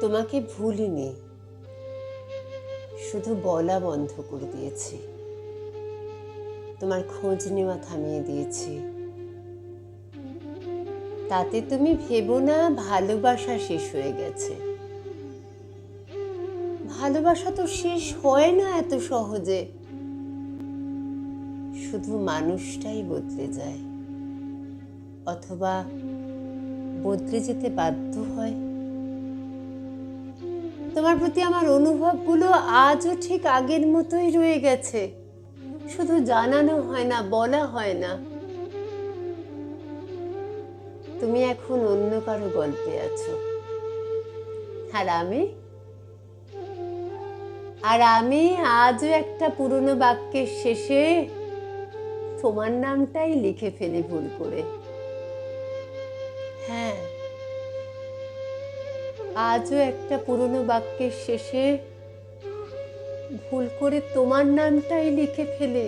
তোমাকে ভুলিনি। শুধু বলা বন্ধ করে দিয়েছি। তোমার খোঁজ নেওয়া থামিয়ে দিয়েছি। তাতে তুমি ভেবো না, ভালোবাসা শেষ হয়ে গেছে। ভালোবাসা তো শেষ হয় না এত সহজে। শুধু মানুষটাই বদলে যায়। অথবা বদলে যেতে বাধ্য হয়। তোমার প্রতি আমার অনুভবগুলো আজও ঠিক আগের মতোই রয়ে গেছে। শুধু জানানো হয় না, বলা হয় না। তুমি এখন অন্য কারও গল্পে আছো। আর আমি? আর আমি আজও একটা পুরনো বাক্যের শেষে তোমার নামটাই লিখে ফেলি ভুল করে। হ্যাঁ। আজও একটা পুরনো বাক্যের শেষে ভুল করে তোমার নামটাই লিখে ফেলে।